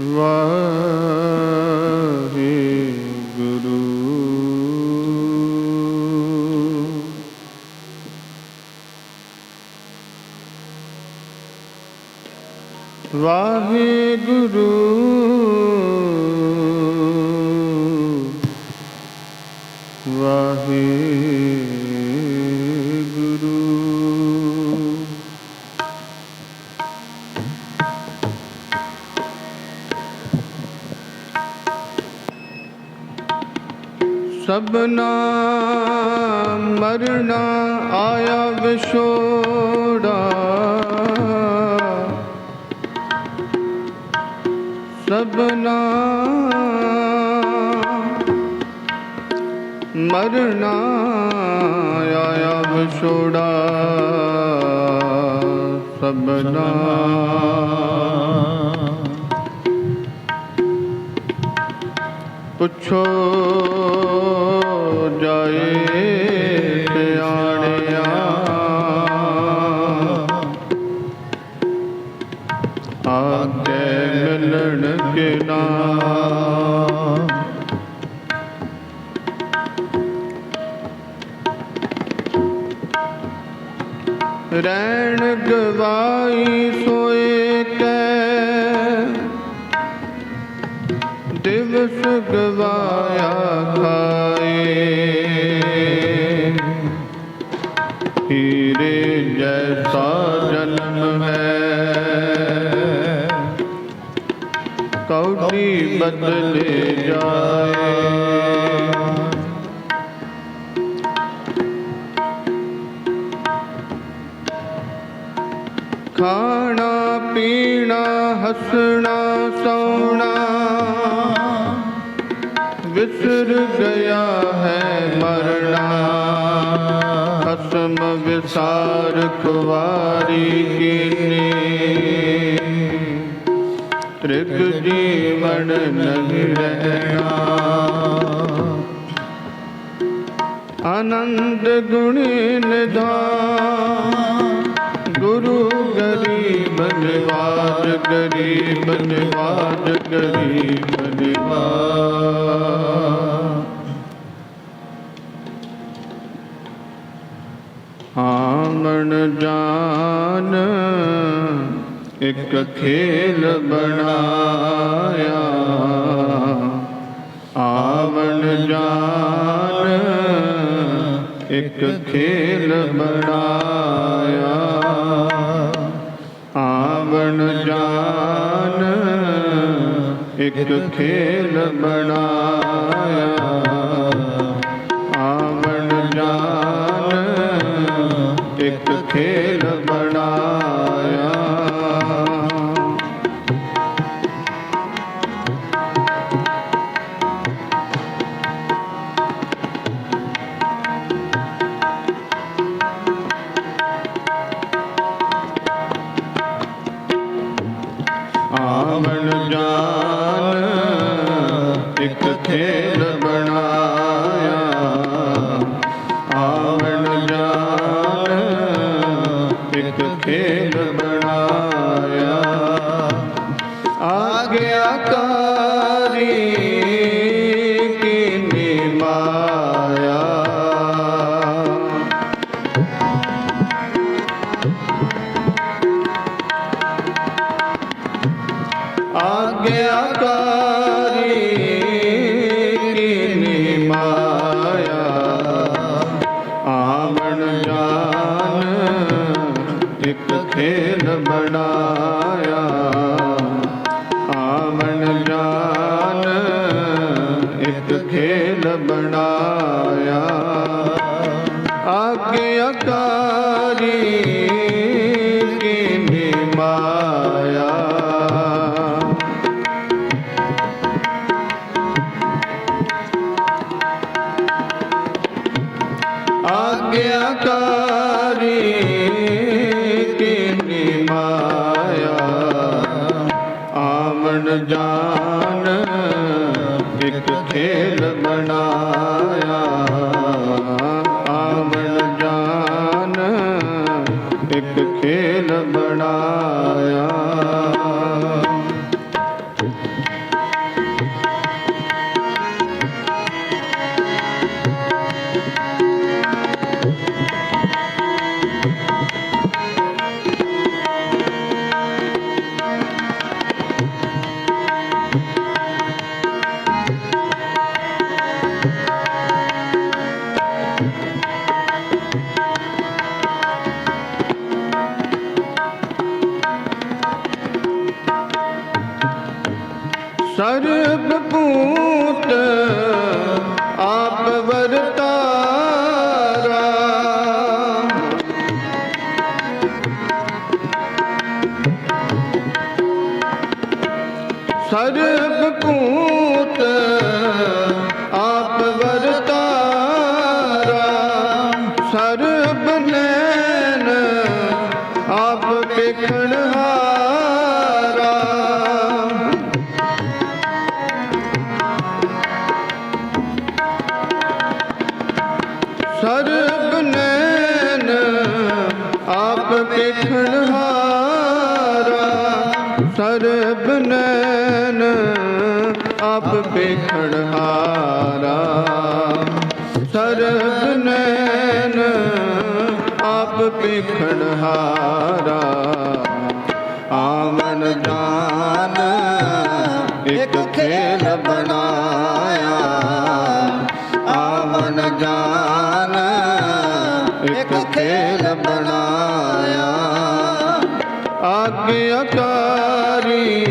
ਵਾਹਿਗੁਰੂ। ਵਾਹਿਗੁਰੂ। ਸਭਨਾ ਮਰਨਾ ਆਇਆ ਵਿਛੋੜਾ। ਸਭਨਾ ਮਰਨਾ ਆਇਆ ਵਿਛੋੜਾ। ਸਭਨਾ ਪੁੱਛੋ ਜਾਏ ਸਿਆਣਿਆ। ਆਗੇ ਮਿਲਣ ਕੇ ਨਾ ਰੈਣ ਗਵਾਈ ਸੋਏ ਦਿਵਸ ਗਵਾਇਆ ਖਾਏ। ਹੀਰੇ ਜੈਸਾ ਜਨਮ ਹੈ। ਕੌਡੀ ਬਦਲੇ ਜਾਏ। ਖਾਣਾ ਖਸਮ ਵਿਸਾਰ ਕੁਵਾਰੀ ਤ੍ਰਿਗ ਜੀਵਨ ਨਹੀਂ ਰਹਿਣਾ। ਆਨੰਦ ਗੁਣੀ ਨਿਧਾਨ। ਗੁਰੂ ਗਰੀਬ ਨਿਵਾਜ ਗਰੀਬ ਨਿਵਾਜ ਗਰੀਬ ਨਿਵਾਜ ਆਮਣ ਜਾਨ? ਇੱਕ ਖੇਲ ਬਣਾਇਆ। ਆਵਣ ਜਾਨ, ਇੱਕ ਖੇਲ ਬਣਾਇਆ। ਆਵਣ ਜਾਨ, ਇੱਕ ਖੇਲ ਬਣਾਇਆ। ਇੱਕ ਖੇਲ ਬਣਾਇਆ ਖੇਲ ਬਣਾਇਆ। ਆਪ ਵੇਖਣ ਹਾਰਾ। ਸਰਬ ਨੈਣ ਆਪ ਵੇਖਣ ਹਾਰਾ। ਆਵਨ ਜਾਨ ਇੱਕ ਖੇਲ ਬਣਾਇਆ। ਆਵਨ ਜਾਨ ਇੱਕ ਖੇਲ ਬਣਾਇਆ। ਆਗਿਆਕਾਰੀ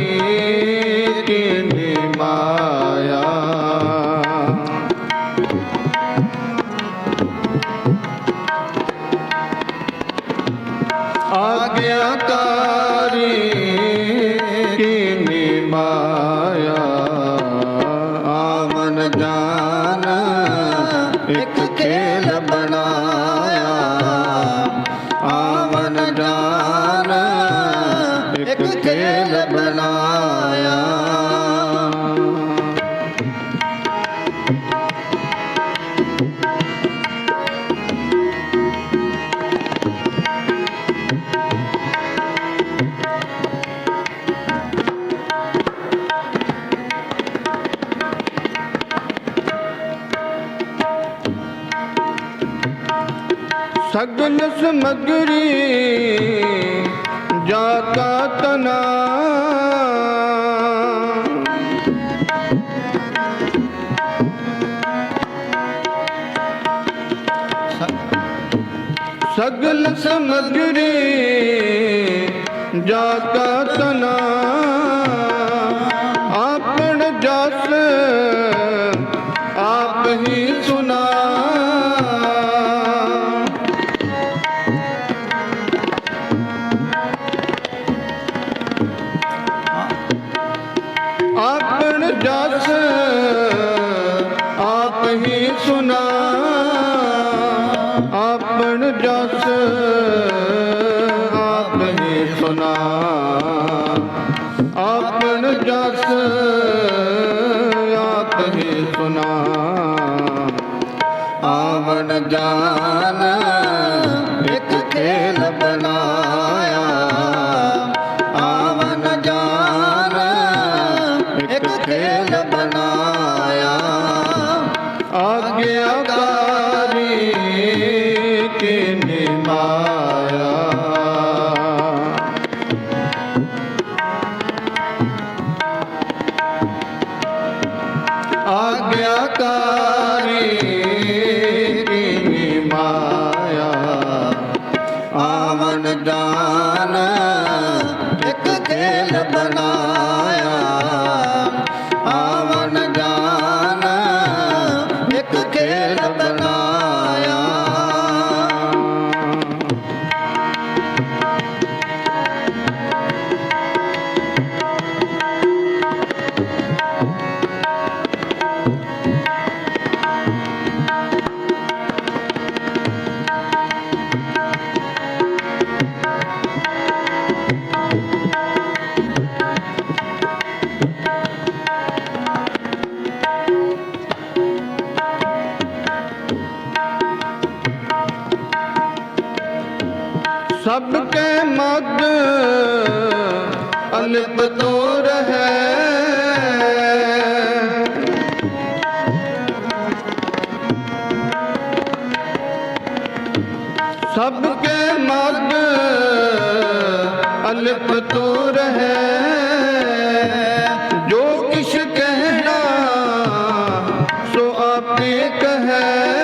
ਆਵਨ ਜਾਨ ਇੱਕ ਖੇਲ ਬਣਾਇਆ ਸਗਲ ਸਮਗਰੀ ਜਾਤਾ ਤਨਾ। ਸਗਲ ਸਮਗਰੀ ਜਾਤਾ ਤਨਾ। ਆਪਣ ਜਸ ਆਪ ਹੀ ਸੁਨਾ। ਆਵਣ ਸਭ ਕੇ ਮਦ ਅਲਿਪ ਤੋਂ ਰਹੈ। ਸਭ ਕੇ ਮਦ ਅਲਿਪ ਤੋਂ ਰਹੈ। ਜੋ ਕਿਛ ਕਹਿਣਾ, ਸੋ ਆਪੇ ਕਹੈ।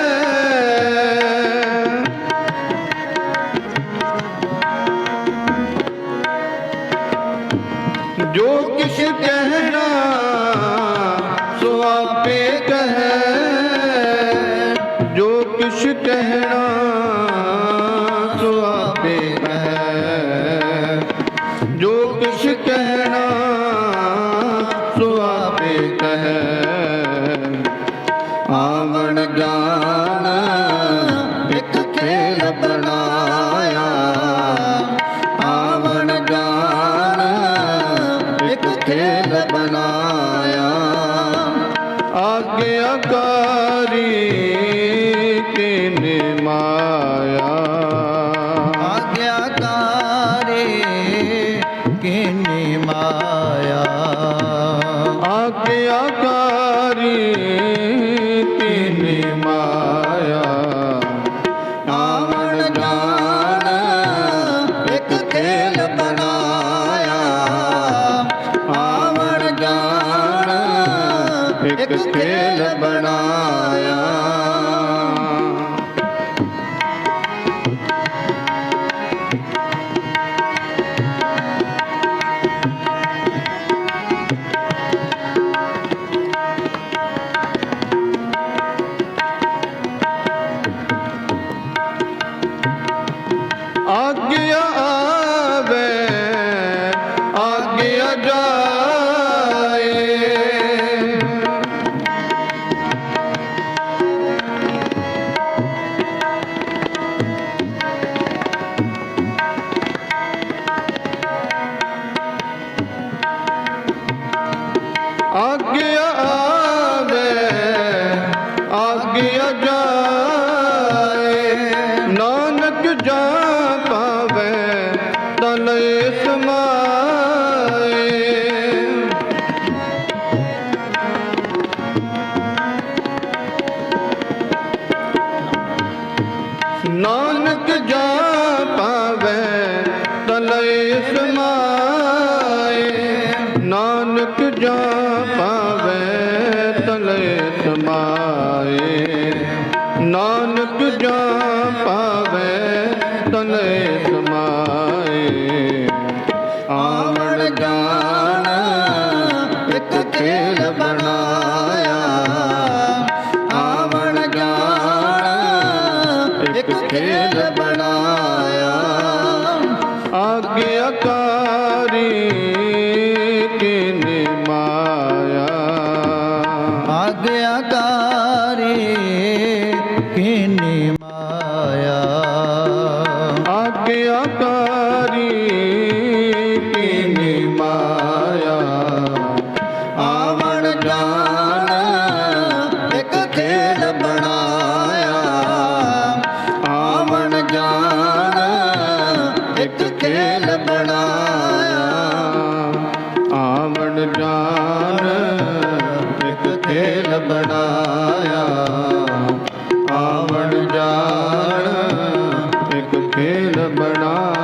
ਕਿਨੇ ਮਾਇਆ ખેલ બણા